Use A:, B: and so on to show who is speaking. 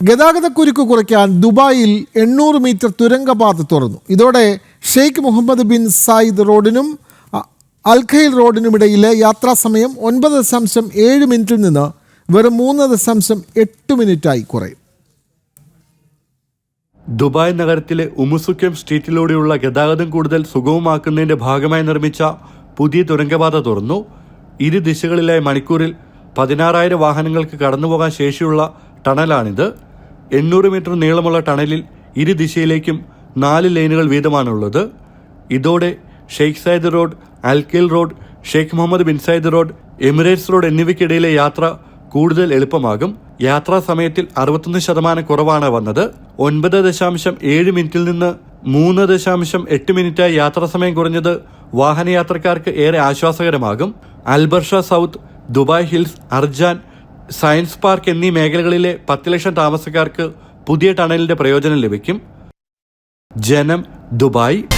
A: ഗതാഗതക്കുരുക്ക് കുറയ്ക്കാൻ ദുബായിൽ എണ്ണൂറ് മീറ്റർ തുരങ്കപാത തുറന്നു. ഇതോടെ ഷെയ്ഖ് മുഹമ്മദ് ബിൻ സായിദ് റോഡിനും അൽഖയിൽ റോഡിനുമിടയിലെ യാത്രാസമയം ഒൻപത് ദശാംശം ഏഴ് മിനിറ്റിൽ നിന്ന് വെറും മൂന്ന് ദശാംശം എട്ട് മിനിറ്റായി കുറയും.
B: ദുബായ് നഗരത്തിലെ ഉമുസുക്യം സ്ട്രീറ്റിലൂടെയുള്ള ഗതാഗതം കൂടുതൽ സുഗമമാക്കുന്നതിന്റെ ഭാഗമായി നിർമ്മിച്ച പുതിയ തുരങ്കപാത തുറന്നു. ഇരു ദിശകളിലായി മണിക്കൂറിൽ പതിനാറായിരം വാഹനങ്ങൾക്ക് കടന്നുപോകാൻ ശേഷിയുള്ള ടണലാണിത്. എണ്ണൂറ് മീറ്റർ നീളമുള്ള ടണലിൽ ഇരു ദിശയിലേക്കും നാല് ലൈനുകൾ വീതമാണുള്ളത്. ഇതോടെ Sheikh Zayed road Al Khail road Sheikh Mohammed bin Zayed road Emirates road എന്നിവയ്ക്കിടയിലെ യാത്ര കൂടുതൽ എളുപ്പമാകും. യാത്രാ സമയത്തിൽ അറുപത്തൊന്ന് ശതമാനം കുറവാണ് വന്നത്. ഒൻപത് ദശാംശം ഏഴ് മിനിറ്റിൽ നിന്ന് മൂന്ന് ദശാംശം എട്ട് മിനിറ്റായി യാത്രാ സമയം കുറഞ്ഞത് വാഹനയാത്രക്കാർക്ക് ഏറെ ആശ്വാസകരമാകും. Al Barsha south Dubai hills Arjan science park എന്നീ മേഖലകളിലെ പത്ത് ലക്ഷം താമസക്കാർക്ക് പുതിയ ടണലിന്റെ പ്രയോജനം ലഭിക്കും. ജനം ദുബായ്.